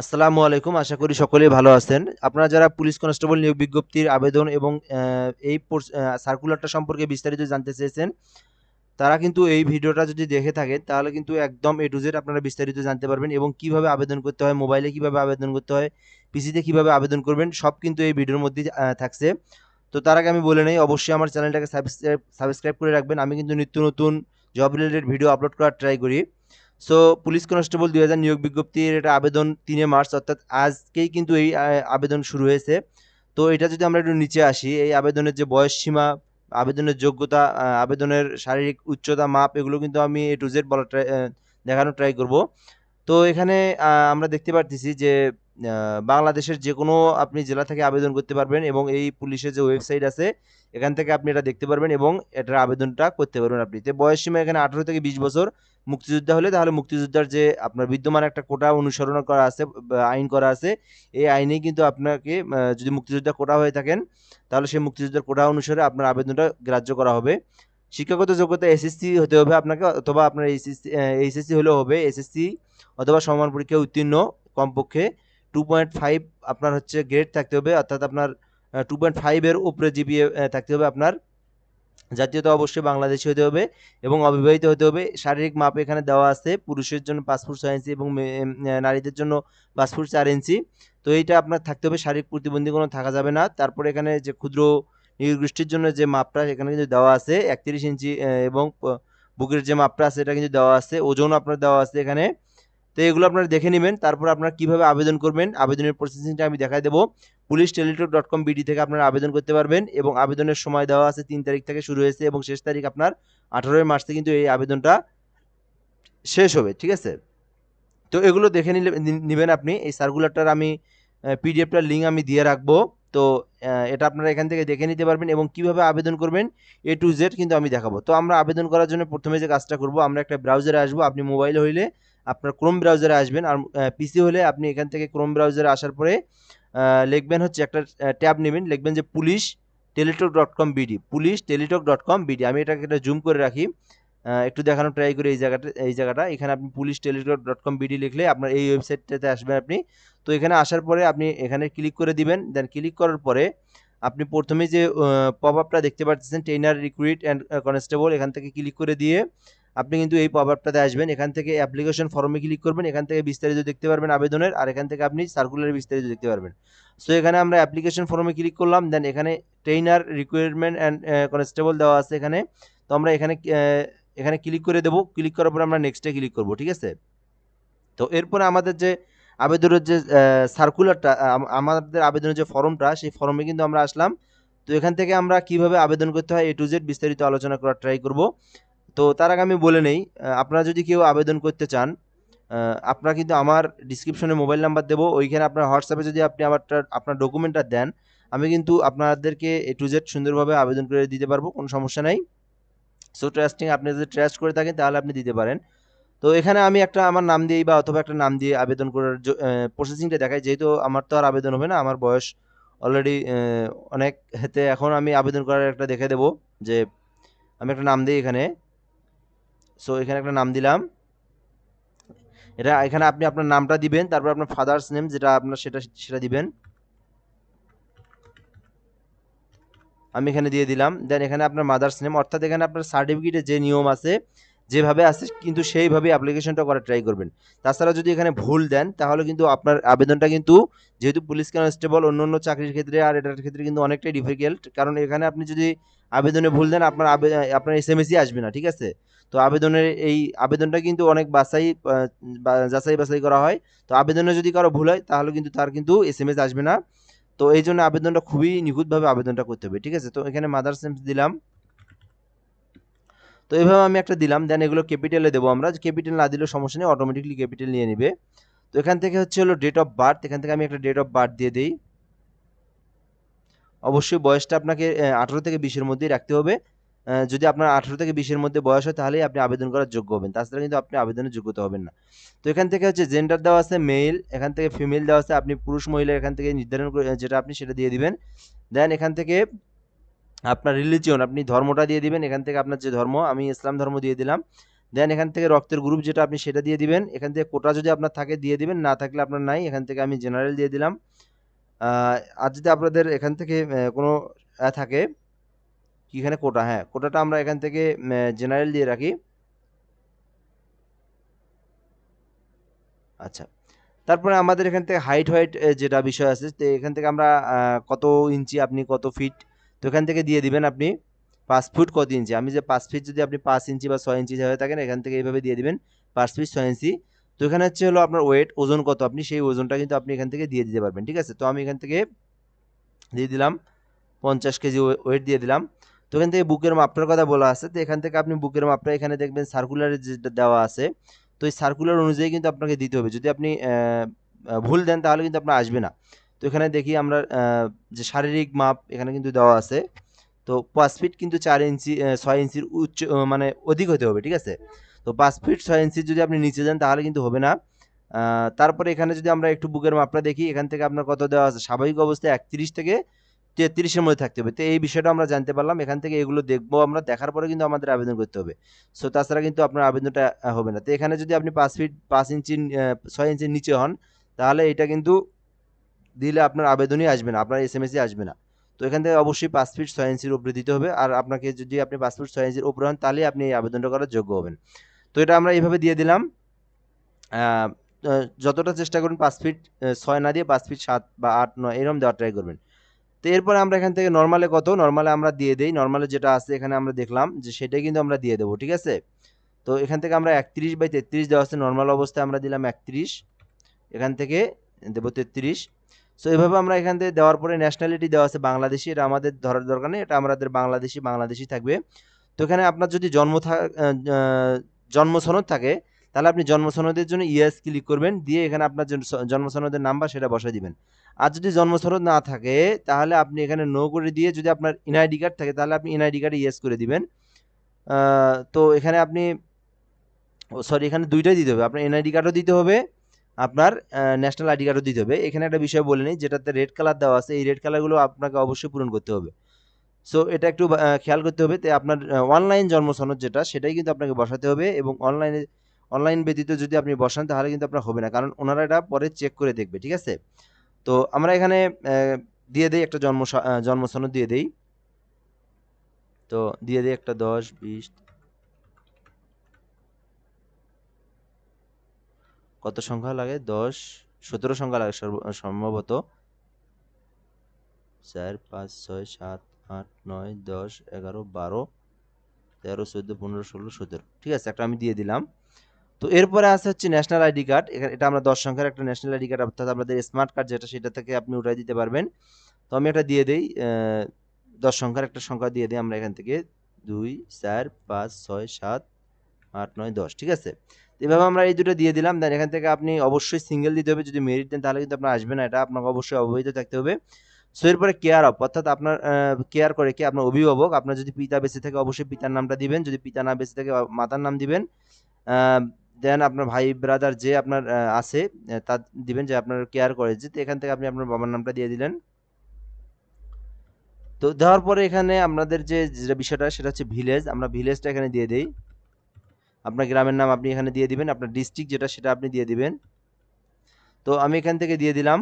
আসসালামু আলাইকুম, আশা করি সকলেই ভালো আছেন। আপনারা যারা পুলিশ কনস্টেবল নিয়োগ বিজ্ঞপ্তির আবেদন এবং এই সার্কুলারটা সম্পর্কে বিস্তারিত জানতে চেয়েছেন, তারা কিন্তু এই ভিডিওটা যদি দেখে থাকেন তাহলে কিন্তু একদম এ টু জেড আপনারা বিস্তারিত জানতে পারবেন এবং কীভাবে আবেদন করতে হয় মোবাইলে কীভাবে আবেদন করতে হয় পিসিতে কীভাবে আবেদন করবেন, সব কিন্তু এই ভিডিওর মধ্যে থাকছে। তো তার আগে আমি বলে নেই, অবশ্যই আমার চ্যানেলটাকে সাবস্ক্রাইব সাবস্ক্রাইব করে রাখবেন। আমি কিন্তু নিত্য নতুন জব রিলেটেড ভিডিও আপলোড করার ট্রাই করি। সো পুলিশ কনস্টেবল দুই হাজার নিয়োগ বিজ্ঞপ্তির এটা আবেদন তিনে মার্চ, অর্থাৎ আজকেই কিন্তু এই আবেদন শুরু হয়েছে। তো এটা যদি আমরা একটু নিচে আসি, এই আবেদনের যে বয়স সীমা, আবেদনের যোগ্যতা আবেদনের শারীরিক উচ্চতা, মাপ, এগুলো কিন্তু আমি এ টু জেড বলা ট্রাই দেখানোর ট্রাই করব। তো এখানে আমরা দেখতে পারতেছি যে বাংলাদেশের যে কোনো আপনি জেলা থেকে আবেদন করতে পারবেন এবং এই পুলিশের যে ওয়েবসাইট আছে, এখান থেকে আপনি এটা দেখতে পারবেন এবং এটার আবেদনটা করতে পারবেন আপনি। তো বয়স সীমা এখানে আঠারো থেকে বিশ বছর মুক্তিযোদ্ধা হলে তাহলে মুক্তিযোদ্ধার যে আপনার বিদ্যমান একটা কোটা অনুসরণ করা আছে আইন করা আছে, এই আইনেই কিন্তু আপনাকে যদি মুক্তিযোদ্ধা কোটা হয়ে থাকেন, তাহলে সেই মুক্তিযোদ্ধার কোটা অনুসারে আপনার আবেদনটা গ্রাহ্য করা হবে। শিক্ষাগত যোগ্যতা এসএসসি হতে হবে আপনাকে, অথবা আপনার এইচএসসি এইচএসসি হলেও হবে, এসএসসি অথবা সমান পরীক্ষায় উত্তীর্ণ কমপক্ষে টু পয়েন্ট ফাইভ আপনার হচ্ছে গ্রেড থাকতে হবে, অর্থাৎ আপনার টু পয়েন্ট ফাইভের উপরে জিপিএ থাকতে হবে আপনার। জাতীয়তা অবশ্যই বাংলাদেশি হতে হবে এবং অবিবাহিত হতে হবে। শারীরিক মাপ এখানে দেওয়া আছে, পুরুষের জন্য ফুট ছয় ইঞ্চি এবং নারীদের জন্য ফুট চার ইঞ্চি। তো এইটা আপনার থাকতে হবে, শারীরিক প্রতিবন্ধী কোনো থাকা যাবে না। তারপরে এখানে যে ক্ষুদ্র নিরগোষ্ঠীর জন্য যে মাপটা এখানে কিন্তু দেওয়া আছে, একত্রিশ ইঞ্চি এবং বুকের যে মাপটা আছে, এটা কিন্তু দেওয়া আছে। ওজন আপনার দেওয়া আছে এখানে। তো এগুলো আপনারা দেখে নেবেন, তারপর আপনারা কীভাবে আবেদন করবেন, আবেদনের প্রসেসিংটা আমি দেখাই দেবো। Police Teletalk dot com BD থেকে আপনারা আবেদন করতে পারবেন এবং আবেদনের সময় দেওয়া আছে তিন তারিখ থেকে শুরু হয়েছে এবং শেষ তারিখ আপনার আঠারোই মার্চে কিন্তু এই আবেদনটা শেষ হবে, ঠিক আছে? তো এগুলো দেখে নিলে নিবেন আপনি। এই সার্কুলারটার আমি পিডিএফটার লিঙ্ক আমি দিয়ে রাখব। তো এটা আপনারা এখান থেকে দেখে নিতে পারবেন এবং কীভাবে আবেদন করবেন এ টু জেড কিন্তু আমি দেখাবো। তো আমরা আবেদন করার জন্য প্রথমে যে কাজটা করব, আমরা একটা ব্রাউজারে আসব। আপনি মোবাইল হইলে আপনার ক্রোম ব্রাউজারে আসবেন। আর পিসি হলে আপনি এখান থেকে ক্রোম ব্রাউজারে আসার পরে লিখবেন হচ্ছে একটা ট্যাব নেবেন। লিখবেন যে police Teletalk dot com BD. Police Teletalk dot com BD. আমি এটাকে একটা জুম করে রাখি। একটু দেখানোর ট্রাই করি এই জায়গাটা এই জায়গাটা। এখানে আপনি police Teletalk dot com BD লিখলে আপনার এই ওয়েবসাইটটাতে আসবেন আপনি। তো এখানে আসার পরে আপনি এখানে ক্লিক করে দিবেন। দেন ক্লিক করার পরে আপনি প্রথমে যে পপ আপটা দেখতে পাচ্ছেন ট্রেনার রিক্রুইট অ্যান্ড কনস্টেবল এখান থেকে ক্লিক করে দিয়ে আপনি কিন্তু এই পপ আপটাতে আসবেন, এখান থেকে অ্যাপ্লিকেশন ফর্মে ক্লিক করবেন, এখান থেকে বিস্তারিত দেখতে পারবেন আবেদনের, আর এখান থেকে আপনি সার্কুলার বিস্তারিত দেখতে পারবেন। সো এখানে আমরা অ্যাপ্লিকেশন ফর্মে ক্লিক করলাম দেন এখানে ট্রেনার রিক্রুটমেন্ট অ্যান্ড কনস্টেবল দেওয়া আছে এখানে। তো আমরা এখানে এখানে ক্লিক করে দেবো ক্লিক করার পর আমরা নেক্সটে ক্লিক করব, ঠিক আছে? তো এরপরে আমাদের যে আবেদনের যে সার্কুলারটা আমাদের আবেদনের যে ফর্মটা সেই ফর্মে কিন্তু আমরা আসলাম। তো এখান থেকে আমরা কীভাবে আবেদন করতে হয় এ টু জেড বিস্তারিত আলোচনা করার ট্রাই করব। তো তার আগে আমি বলে নেই আপনারা যদি কেউ আবেদন করতে চান আপনারা কিন্তু আমার ডিসক্রিপশনে মোবাইল নাম্বার দেবো, ওইখানে আপনার হোয়াটসঅ্যাপে যদি আপনি আমার আপনার ডকুমেন্টটা দেন, আমি কিন্তু আপনাদেরকে এ টু জেড সুন্দরভাবে আবেদন করে দিতে পারব, কোনো সমস্যা নাই। সো ট্রাস্টিং আপনি যদি ট্রাস্ট করে থাকেন, তাহলে আপনি দিতে পারেন। তো এখানে আমি একটা আমার নাম দিয়েই বা অথবা একটা নাম দিয়ে আবেদন করার প্রসেসিংটা দেখাই, যেহেতু আমার তো আর আবেদন হবে না, আমার বয়স অলরেডি অনেক হেতে এখন আমি আবেদন করার একটা দেখে দেব, যে আমি একটা নাম দিই এখানে। সো এখানে একটা নাম দিলাম। এটা এখানে আপনি আপনার নামটা দিবেন, তারপর আপনার ফাদার্স নেম যেটা আপনার সেটা সেটা দিবেন। আমি এখানে দিয়ে দিলাম। দেন এখানে আপনার মাদার্স নেম অর্থাৎ এখানে আপনার সার্টিফিকেটে যে নিয়ম আছে যেভাবে আছে কিন্তু সেইভাবে অ্যাপ্লিকেশনটা করার ট্রাই করবেন। তাছাড়া যদি এখানে ভুল দেন তাহলে কিন্তু আপনার আবেদনটা কিন্তু যেহেতু পুলিশ কনস্টেবল অন্য অন্য চাকরির ক্ষেত্রে আর এটার ক্ষেত্রে কিন্তু অনেকটাই ডিফিকাল্ট কারণ এখানে আপনি যদি আবেদনে ভুল দেন আপনার আপনার এস এম এসই আসবে না ঠিক আছে? তো আবেদনের এই আবেদনটা কিন্তু অনেক বাছাই আহ, বা- যাচাই বাছাই করা হয়। তো আবেদনে যদি কারও ভুল হয় তাহলে কিন্তু তার কিন্তু এস এম এস আসবে না। তো এই জন্য আবেদনটা খুবই নিখুঁতভাবে আবেদনটা করতে হবে ঠিক আছে? তো এখানে মাদার্স নেম দিলাম। তো এইভাবে আমি একটা দিলাম দেন এগুলো ক্যাপিটালে দেবো আমরা। ক্যাপিটাল না দিলেও সমস্যা নেই অটোমেটিকলি ক্যাপিটাল নিয়ে নেবে। তো এখান থেকে হচ্ছে হলো ডেট অফ বার্থ এখান থেকে আমি একটা ডেট অফ বার্থ দিয়ে দিই। অবশ্যই বয়সটা আপনাকে আঠারো থেকে বিশের মধ্যেই রাখতে হবে। যদি আপনার আঠারো থেকে বিশের মধ্যে বয়স হয়, তাহলেই আপনি আবেদন করার যোগ্য হবেন। তাছাড়া কিন্তু আপনি আবেদনের যোগ্যতা হবেন না। তো এখান থেকে হচ্ছে জেন্ডার দেওয়া আছে মেল এখান থেকে ফিমেল দেওয়া আছে, আপনি পুরুষ, মহিলা এখান থেকে নির্ধারণ করে, যেটা আপনি সেটা দিয়ে দিবেন। দেন এখান থেকে আপনার রিলিজিয়ন আপনি ধর্মটা দিয়ে দিবেন, এখান থেকে আপনার যে ধর্ম, আমি ইসলাম ধর্ম দিয়ে দিলাম। দেন এখান থেকে রক্তের গ্রুপ যেটা, আপনি সেটা দিয়ে দিবেন। এখান থেকে কোটা যদি আপনার থাকে, দিয়ে দিবেন। না থাকলে আপনার নাই। এখান থেকে আমি জেনারেল দিয়ে দিলাম। আর যদি আপনাদের এখান থেকে কোনো থাকে এখানে কোটা হ্যাঁ কোটাটা আমরা এখান থেকে জেনারেল দিয়ে রাখি। আচ্ছা তারপরে আমাদের এখান থেকে হাইট হোয়াইট যেটা বিষয় আছে, তো এখান থেকে আমরা কত ইঞ্চি আপনি কত ফিট তো এখান থেকে দিয়ে দিবেন আপনি পাঁচ ফুট কত ইঞ্চি? আমি যে পাঁচ ফিট যদি আপনি পাঁচ ইঞ্চি বা ছয় ইঞ্চি হয়ে থাকেন, এখান থেকে এইভাবে দিয়ে দিবেন পাঁচ ফিট ছয় ইঞ্চি। তো এখানে হচ্ছে হলো আপনার ওয়েট ওজন কত আপনি, সেই ওজনটা কিন্তু আপনি এখান থেকে দিয়ে দিতে পারবেন, ঠিক আছে? তো আমি এখান থেকে দিয়ে দিলাম পঞ্চাশ কেজি ওয়েট দিয়ে দিলাম। তো এখান থেকে বুকের মাপটার কথা বলা আছে, তো এখান থেকে আপনি বুকের মাপটা এখানে দেখবেন সার্কুলারে যেটা দেওয়া আছে, তো এই সার্কুলার অনুযায়ী কিন্তু আপনাকে দিতে হবে। যদি আপনি ভুল দেন তাহলে কিন্তু আপনার আসবে না। তো এখানে দেখি আমরা যে শারীরিক মাপ এখানে কিন্তু দেওয়া আছে। তো পাঁচ ফিট কিন্তু চার ইঞ্চি ছয় ইঞ্চির উচ্চ মানে অধিক হতে হবে, ঠিক আছে? তো পাঁচ ফিট ছয় ইঞ্চি যদি আপনি নিচে যান তাহলে কিন্তু হবে না। তারপরে এখানে যদি আমরা একটু বুকের মাপটা দেখি, এখান থেকে আপনার কত দেওয়া আছে? স্বাভাবিক অবস্থায় একত্রিশ থেকে তেত্রিশের মধ্যে থাকতে হবে। তো এই বিষয়টা আমরা জানতে পারলাম। এখান থেকে এগুলো দেখব আমরা, দেখার পরে কিন্তু আমাদের আবেদন করতে হবে। সো তাছাড়া কিন্তু আপনার আবেদনটা হবে না। তো এখানে যদি আপনি পাঁচ ফিট, পাঁচ ইঞ্চি ছয় ইঞ্চির নিচে হন, তাহলে এটা কিন্তু দিলে আপনার আবেদনই আসবে না, আপনার এস এম আসবে না। তো এখান থেকে অবশ্যই পাঁচ ফিট ছয় ইঞ্চির উপরে দিতে হবে আর আপনাকে যদি আপনি পাঁচ ফিট ছয় ইঞ্চির উপরে হন তাহলে আপনি এই আবেদনটা করার যোগ্য হবেন। তো এটা আমরা এইভাবে দিয়ে দিলাম। যতটা চেষ্টা করুন পাঁচ ফিট ছয় না দিয়ে পাঁচ ফিট সাত বা আট, নয়, এরকম দেওয়ার ট্রাই করবেন। তো এরপরে আমরা এখান থেকে নর্মালে কত? নর্মালে আমরা দিয়ে দেই। নর্মালে যেটা আছে এখানে আমরা দেখলাম যে সেটাই কিন্তু আমরা দিয়ে দেবো, ঠিক আছে? তো এখান থেকে আমরা একত্রিশ বাই তেত্রিশ দেওয়া আছে। নর্মাল অবস্থায় আমরা দিলাম একত্রিশ। এখান থেকে দেবো তেত্রিশ। সো এভাবে আমরা এখান থেকে দেওয়ার পরে ন্যাশনালিটি দেওয়া আছে বাংলাদেশি এটা আমাদের ধরার দরকার নেই, এটা আমাদের বাংলাদেশি বাংলাদেশি থাকবে। তো এখানে আপনার যদি জন্ম জন্ম সনদ থাকে, তাহলে আপনি জন্ম সনদের জন্য ইয়েস ক্লিক করবেন, দিয়ে এখানে আপনার জন্ম সনদের নাম্বার সেটা বসাই দিবেন। আর যদি জন্ম সনদ না থাকে, তাহলে আপনি এখানে নো করে দিয়ে যদি আপনার এনআইডি কার্ড থাকে, তাহলে আপনি এনআইডি কার্ডে ইয়েস করে দিবেন। তো এখানে আপনি সরি এখানে দুইটাই দিতে হবে, আপনার এনআইডি কার্ডও দিতে হবে আপনার ন্যাশনাল আইডি কার্ডও দিতে হবে। এখানে একটা বিষয় বলে নিই, যেটাতে রেড কালার দেওয়া আছে, এই রেড কালারগুলো আপনাকে অবশ্যই পূরণ করতে হবে। সো এটা একটু খেয়াল করতে হবে। তো আপনার অনলাইন জন্ম সনদ যেটা, সেটাই কিন্তু আপনাকে বসাতে হবে এবং অনলাইনে অনলাইন ব্যতীত যদি আপনি বসান, তাহলে কিন্তু আপনার হবে না। কারণ ওনারা এটা পরে চেক করে দেখবে, ঠিক আছে? তো আমরা এখানে দিয়ে দেই একটা জন্ম জন্ম সনদ দিয়ে দেই। তো দিয়ে দিই একটা দশ, বিশ কত সংখ্যা লাগে? দশ, সতেরো সংখ্যা লাগে সম্ভবত। চার, পাঁচ, ছয়, সাত, আট, নয়, দশ, এগারো, বারো, তেরো, চোদ্দ, পনেরো, ষোলো, সতেরো। ঠিক আছে, একটা আমি দিয়ে দিলাম। তো এরপরে আছে হচ্ছে ন্যাশনাল আইডি কার্ড এখানে এটা আমরা দশ সংখ্যার একটা ন্যাশনাল আইডি কার্ড অর্থাৎ আমাদের স্মার্ট কার্ড যেটা, সেটা থেকে আপনি উঠাই দিতে পারবেন। তো আমি এটা দিয়ে দিই দশ সংখ্যার একটা সংখ্যা দিয়ে দিই আমরা এখান থেকে। দুই, চার, পাঁচ, ছয়, সাত আট নয় দশ ঠিক আছে? তো এভাবে আমরা এই দুটো দিয়ে দিলাম। দেন এখান থেকে আপনি অবশ্যই সিঙ্গেল দিতে হবে। যদি মেরিট দেন তাহলে কিন্তু আপনার আসবে না। এটা আপনাকে অবশ্যই অবহিত থাকতে হবে। সো এরপরে কেয়ার অফ অর্থাৎ আপনার কেয়ার করে কি? আপনার অভিভাবক। আপনার যদি পিতা বেঁচে থাকে অবশ্যই পিতার নামটা দিবেন। যদি পিতা না বেঁচে থাকে মাতার নাম দিবেন। দেন আপনার ভাই ব্রাদার যে আপনার আছে আহ, তা দিবেন যে আপনার কেয়ার করে। যে এখান থেকে আপনি আপনার বাবার নামটা দিয়ে দিলেন। তো দেওয়ার পরে এখানে আমাদের যে যেটা বিষয়টা সেটা হচ্ছে ভিলেজ আমরা ভিলেজটা এখানে দিয়ে দেই। আপনার গ্রামের নাম আপনি এখানে দিয়ে দিবেন, আপনার ডিস্ট্রিক্ট যেটা সেটা আপনি দিয়ে দিবেন। তো আমি এখান থেকে দিয়ে দিলাম।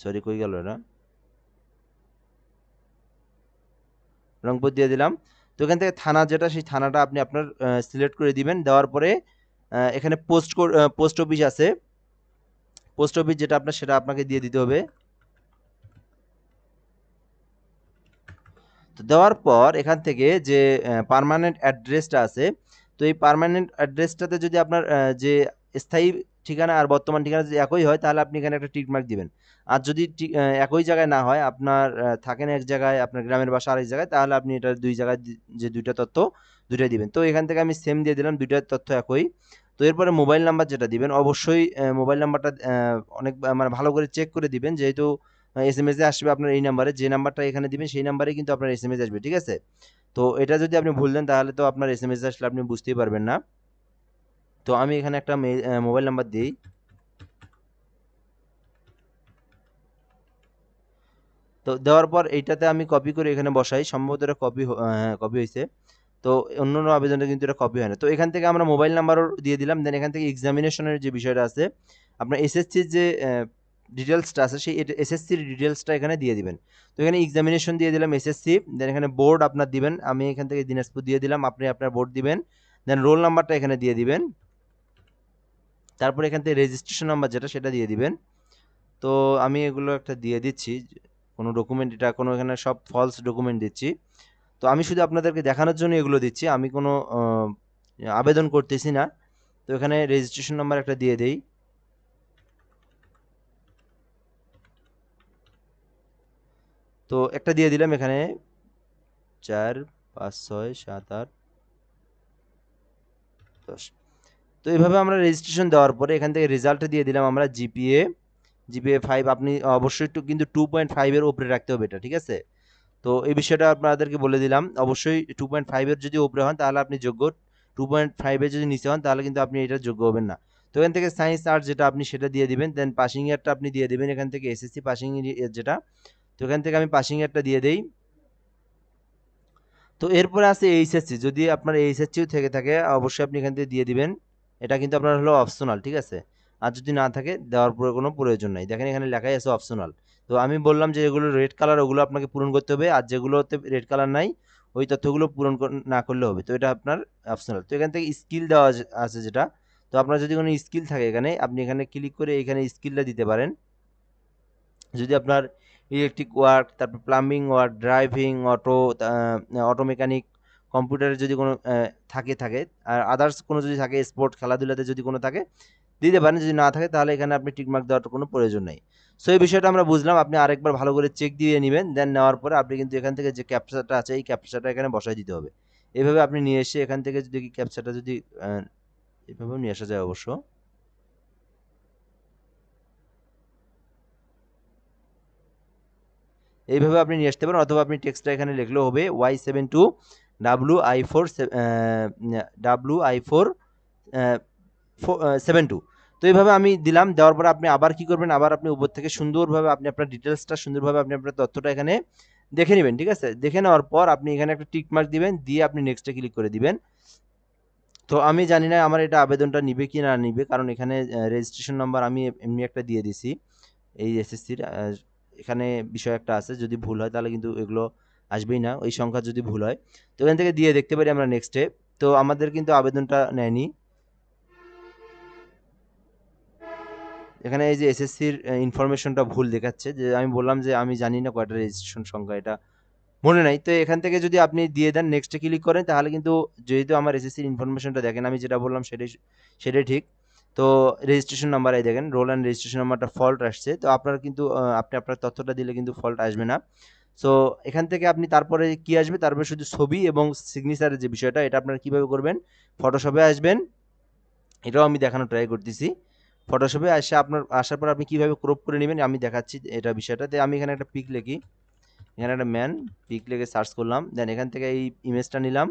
সরি কই গেল রংপুর দিয়ে দিলাম। তো এখান থেকে থানা যেটা, সেই থানাটা আপনি আপনার সিলেক্ট করে দিবেন। দেওয়ার পরে এখানে পোস্ট পোস্ট অফিস আছে। পোস্ট অফিস যেটা আপনার, সেটা আপনাকে দিয়ে দিতে হবে। তো দেওয়ার পর এখান থেকে যে পার্মানেন্ট অ্যাড্রেসটা আছে, তো এই পারমানেন্ট অ্যাড্রেসটাতে যদি আপনার যে স্থায়ী ঠিকানা আর বর্তমান ঠিকানা যদি একই হয়, তাহলে আপনি এখানে একটা টিক মার্ক দিবেন। আর যদি একই জায়গায় না হয়, আপনার থাকেন এক জায়গায়, আপনার গ্রামের বাসা আরেক জায়গায়, তাহলে আপনি এটা দুই জায়গায় যে দুইটা তথ্য দুইটাই দিবেন। তো এখান থেকে আমি সেম দিয়ে দিলাম, দুইটা তথ্য একই। তো এরপরে মোবাইল নাম্বার যেটা দিবেন, অবশ্যই মোবাইল নাম্বারটা অনেক মানে ভালো করে চেক করে দিবেন, যেহেতু এস এম এস আসবে আপনার এই নাম্বারে যে নাম্বারটা এখানে দিবেন, সেই নাম্বারে কিন্তু আপনার এস এম এস আসবে, ঠিক আছে? তো এটা যদি আপনি ভুল দেন, তাহলে তো আপনার এস এম এস আসলে আপনি বুঝতেই পারবেন না। তো আমি এখানে একটা মোবাইল নাম্বার দিই। তো দেওয়ার পর এইটাতে আমি কপি করে এখানে বসাই, সম্ভবত এটা কপি হ্যাঁ কপি হয়েছে। তো অন্য অন্য আবেদনে কিন্তু এটা কপি হয় না। তো এখান থেকে আমরা মোবাইল নাম্বারও দিয়ে দিলাম দেন এখান থেকে এক্সামিনেশনের যে বিষয়টা আছে, আপনার এসএসসির যে ডিটেলসটা আছে, সেই এসএসসির ডিটেলসটা এখানে দিয়ে দিবেন। তো এখানে এক্সামিনেশন দিয়ে দিলাম এসএসসি দেন এখানে বোর্ড আপনার দিবেন। আমি এখান থেকে দিনাজপুর দিয়ে দিলাম, আপনি আপনার বোর্ড দিবেন। দেন রোল নাম্বারটা এখানে দিয়ে দিবেন। তারপর এখান থেকে রেজিস্ট্রেশন নাম্বার যেটা, সেটা দিয়ে দিবেন। তো আমি এগুলো একটা দিয়ে দিচ্ছি, কোনো ডকুমেন্ট এটা, কোনো এখানে সব ফলস ডকুমেন্ট দিচ্ছি। তো আমি শুধু আপনাদেরকে দেখানোর জন্য এগুলো দিচ্ছি। আমি কোনো আবেদন করতেছি না। তো এখানে রেজিস্ট্রেশন নাম্বার একটা দিয়ে দেই। তো একটা দিয়ে দিলাম এখানে চার, পাঁচ, ছয়, সাত, আট, দশ। তো এইভাবে আমরা রেজিস্ট্রেশন দেওয়ার পরে এখান থেকে রেজাল্ট দিয়ে দিলাম আমরা জিপিএ জিপিএ ফাইভ আপনি অবশ্যই একটু কিন্তু টু পয়েন্ট ফাইভের ওপরে রাখতে হবে এটা, ঠিক আছে? তো এই বিষয়টা আপনাদেরকে বলে দিলাম, অবশ্যই টু পয়েন্ট ফাইভের যদি ওপরে হন তাহলে আপনি যোগ্য। টু পয়েন্ট ফাইভের যদি নিচে হন তাহলে কিন্তু আপনি এটা যোগ্য হবেন না। তো এখান থেকে সায়েন্স আর্ট যেটা আপনি সেটা দিয়ে দিবেন দেন পাসিং ইয়ারটা আপনি দিয়ে দিবেন, এখান থেকে এসএসসি পাসিং ইয়ার যেটা। তো এখান থেকে আমি পাসিং ইয়ারটা দিয়ে দেই। তো এরপরে আছে এইচএসসি যদি আপনার এইচএসসিও থেকে থাকে, অবশ্যই আপনি এখান থেকে দিয়ে দিবেন। এটা কিন্তু আপনার হলো অপশনাল ঠিক আছে? আর যদি না থাকে, দেওয়ার পরে কোনো প্রয়োজন নাই। দেখেন এখানে লেখাই আছে অপশনাল তো আমি বললাম যে এগুলো রেড কালার ওগুলো আপনাকে পূরণ করতে হবে। আর যেগুলোতে রেড কালার নাই, ওই তথ্যগুলো পূরণ না করলে হবে। তো এটা আপনার অপশনাল তো এখান থেকে স্কিল দেওয়া আছে যেটা। তো আপনার যদি কোনো স্কিল থাকে এখানে, আপনি এখানে ক্লিক করে এখানে স্কিলটা দিতে পারেন। যদি আপনার ইলেকট্রিক ওয়ার্ক তারপর plumbing work driving auto auto mechanic কম্পিউটারে যদি কোনো থাকে থাকে আর আদার্স কোনো যদি থাকে স্পোর্ট খেলাধুলাতে যদি কোনো থাকে দিতে পারেন যদি না থাকে তাহলে এখানে আপনি টিকমার্ক দেওয়ার কোনো প্রয়োজন নেই। সো এই বিষয়টা আমরা বুঝলাম আপনি আরেকবার ভালো করে চেক দিয়ে নেবেন দেন নেওয়ার পরে আপনি কিন্তু এখান থেকে যে ক্যাপচাটা আছে এই ক্যাপচাটা এখানে বসাই দিতে হবে। এভাবে আপনি নিয়ে এসে এখান থেকে যদি ক্যাপচাটা যদি আহ, এভাবেও নিয়ে আসা যায় অবশ্য। এইভাবে আপনি নিয়ে আসতে পারেন, অথবা আপনি টেক্সটটা এখানে লিখলেও হবে Y seven two W I four W I four seven two তো এইভাবে আমি দিলাম, দেওয়ার পরে আপনি আবার কি করবেন, আবার আপনি উপর থেকে সুন্দরভাবে আপনি আপনার ডিটেলসটা সুন্দরভাবে আপনি আপনার তথ্যটা এখানে দেখে নেবেন, ঠিক আছে? দেখে নেওয়ার পর আপনি এখানে একটা টিক মার্ক দিবেন, দিয়ে আপনি নেক্সটে ক্লিক করে দিবেন। তো আমি জানি না আমার এটা আবেদনটা নিবে কি না নিবে, কারণ এখানে রেজিস্ট্রেশন নাম্বার আমি এমনি একটা দিয়ে দিছি, এই এসএসসির এখানে বিষয় একটা আছে, যদি ভুল হয় তাহলে কিন্তু এগুলো আসবেই না, ওই সংখ্যা যদি ভুল হয়। তো এখান থেকে দিয়ে দেখতে পারি আমরা নেক্সটে তো আমাদের কিন্তু আবেদনটা নেয়নি। এখানে এই যে এসএসসির ইনফরমেশনটা ভুল দেখাচ্ছে, যে আমি বললাম যে আমি জানি না কয়টা রেজিস্ট্রেশন সংখ্যা, এটা মনে নাই। তো এখান থেকে যদি আপনি দিয়ে দেন নেক্সটে ক্লিক করেন, তাহলে কিন্তু যেহেতু আমার এসএসসির ইনফরমেশনটা দেখেন, আমি যেটা বললাম সেটাই সেটাই ঠিক। তো রেজিস্ট্রেশন নাম্বার এই দেখেন রোল অ্যান্ড রেজিস্ট্রেশন নাম্বারটা ফল্ট আসছে। তো আপনার কিন্তু আপনি আপনার তথ্যটা দিলে কিন্তু ফল্ট আসবে না। সো এখান থেকে আপনি তারপরে কি আসবে? তারপরে শুধু ছবি এবং সিগনেচারের যে বিষয়টা, এটা আপনারা কীভাবে করবেন? ফটোশপে আসবেন। এটাও আমি দেখানোর ট্রাই করতেছি। ফটোশপে আসে আপনার, আসার পর আপনি কীভাবে ক্রপ করে নেবেন, আমি দেখাচ্ছি এটা বিষয়টা। বিষয়টাতে আমি এখানে একটা পিক লিখি। এখানে একটা ম্যান পিক লিখে সার্চ করলাম। দেন এখান থেকে এই ইমেজটা নিলাম।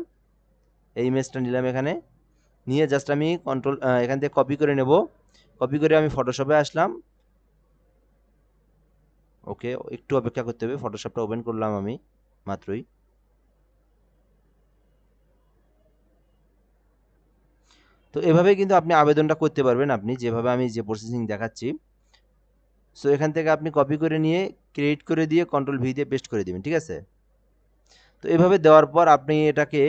এই ইমেজটা নিলাম এখানে। নিয়ে জাস্ট আমি কন্ট্রোল এখান থেকে কপি করে নেব। কপি করে আমি ফটোশপে আসলাম। ওকে একটু অপেক্ষা করতে হবে ফটোশপটা ওপেন করলাম আমি, মাত্রই। তো এভাবেই কিন্তু আপনি আবেদনটা করতে পারবেন আপনি, যেভাবে আমি যে প্রসেসিং দেখাচ্ছি। সো এখান থেকে আপনি কপি করে নিয়ে ক্রিয়েট করে দিয়ে কন্ট্রোল ভি দিয়ে পেস্ট করে দিবেন, ঠিক আছে? তো এভাবে দেওয়ার পর আপনি এটাকে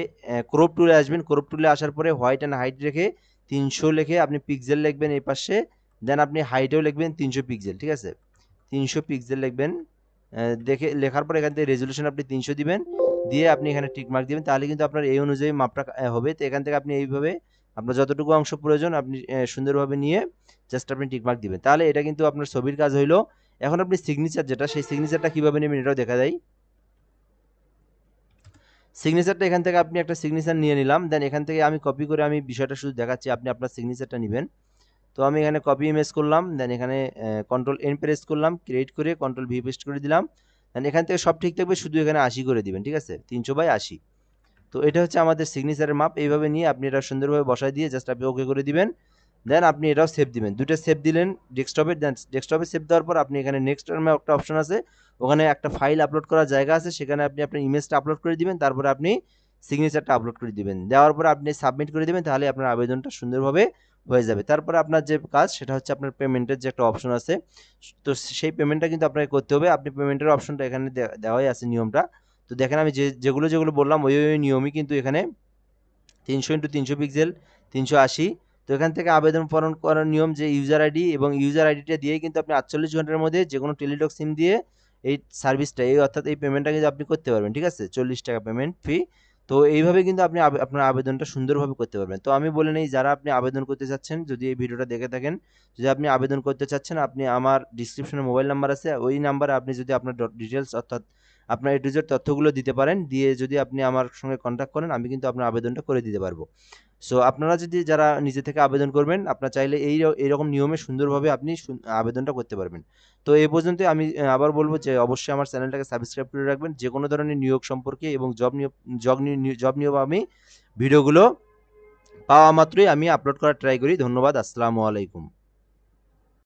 ক্রপ টুলে আসবেন। ক্রপ টুলে আসার পরে হোয়াইট অ্যান্ড হাইট রেখে তিনশো লিখে আপনি পিক্সেল লিখবেন এই পাশে। দেন আপনি হাইটেও লিখবেন তিনশো পিক্সেল ঠিক আছে? তিনশো পিক্সেল লিখবেন। দেখে, লেখার পর এখান থেকে রেজলিউশন আপনি তিনশো দিবেন। দিয়ে আপনি এখানে টিকমার্ক দিবেন। তাহলে কিন্তু আপনার এই অনুযায়ী মাপটা হবে। তো এখান থেকে আপনি এইভাবে আপনার যতটুকু অংশ প্রয়োজন আপনি সুন্দরভাবে নিয়ে জাস্ট আপনি টিকমার্ক দিবেন। তাহলে এটা কিন্তু আপনার ছবির কাজ হইল। এখন আপনি সিগনেচার যেটা, সেই সিগনেচারটা কীভাবে নেবেন এটাও দেখা যায় সিগনেচারটা এখান থেকে আপনি একটা সিগনেচার নিয়ে নিলাম দেন এখান থেকে আমি কপি করে আমি বিষয়টা শুধু দেখাচ্ছি, আপনি আপনার সিগনেচারটা নেবেন। তো আমি এখানে কপি ইমেজ করলাম দেন এখানে কন্ট্রোল এন প্রেস করলাম ক্রিয়েট করে কন্ট্রোল ভি পেস্ট করে দিলাম দেন এখান থেকে সব ঠিক থাকবে, শুধু এখানে আশি করে দিবেন, ঠিক আছে? তিনশো বাই আশি। তো এটা হচ্ছে আমাদের সিগনেচারের মাপ, এইভাবে নিয়ে আপনি এটা সুন্দরভাবে বসায় দিয়ে জাস্ট আপনি ওকে করে দিবেন। দেন আপনি এটাও সেভ দিবেন। দুটো সেভ দিলেন ডেস্কটপে দেন ডেস্কটপে সেভ দেওয়ার পর আপনি এখানে নেক্সট নামে একটা অপশন আছে। ওখানে একটা ফাইল আপলোড করার জায়গা আছে, সেখানে আপনি আপনার ইমেজটা আপলোড করে দিবেন, তারপরে আপনি সিগনেচারটা আপলোড করে দিবেন। দেওয়ার পর আপনি সাবমিট করে দিবেন, তাহলে আপনার আবেদনটা সুন্দরভাবে হয়ে যাবে। তারপরে আপনার যে কাজ, সেটা হচ্ছে আপনার পেমেন্টের যে একটা অপশন আছে, তো সেই পেমেন্টটা কিন্তু আপনাকে করতে হবে। আপনি পেমেন্টের অপশনটা এখানে দেওয়াই আছে নিয়মটা। তো দেখেন আমি যে, যেগুলো যেগুলো বললাম, ওই ওই নিয়মই কিন্তু এখানে তিনশো ইন্টু তিনশো পিক্সেল তিনশো আশি। তো এখান থেকে আবেদন পূরণ করার নিয়ম যে ইউজার আইডি এবং ইউজার আইডিটা দিয়েই কিন্তু আপনি আটচল্লিশ ঘণ্টার মধ্যে যে কোনো টেলিটক সিম দিয়ে এই সার্ভিসটা এই অর্থাৎ এই পেমেন্টটা কিন্তু আপনি করতে পারবেন, ঠিক আছে? চল্লিশ টাকা পেমেন্ট ফি তো এইভাবে কিন্তু আপনি আপনার আবেদনটা সুন্দরভাবে করতে পারবেন। তো আমি বলে নেই, যারা আপনি আবেদন করতে চাচ্ছেন, যদি এই ভিডিওটা দেখে থাকেন, যদি আপনি আবেদন করতে চাচ্ছেন, আপনি আমার ডিসক্রিপশনে মোবাইল নাম্বার আছে, ওই নাম্বারে আপনি যদি আপনার ডিটেলস অর্থাৎ আপনার এ টু তথ্যগুলো দিতে পারেন, দিয়ে যদি আপনি আমার সঙ্গে কন্ট্যাক্ট করেন, আমি কিন্তু আপনার আবেদনটা করে দিতে পারব। সো আপনারা যদি যারা নিজে থেকে আবেদন করবেন, আপনার চাইলে এই এরকম নিয়মে সুন্দরভাবে আপনি আবেদনটা করতে পারবেন। তো এই পর্যন্ত আমি আবার বলব যে অবশ্যই আমার চ্যানেলটাকে সাবস্ক্রাইব করে রাখবেন। যে কোনো ধরনের নিয়োগ সম্পর্কে এবং জব নিয়োগ জব নিয়োগ আমি ভিডিওগুলো পাওয়া মাত্রই আমি আপলোড করার ট্রাই করি। ধন্যবাদ। আসসালামু আলাইকুম।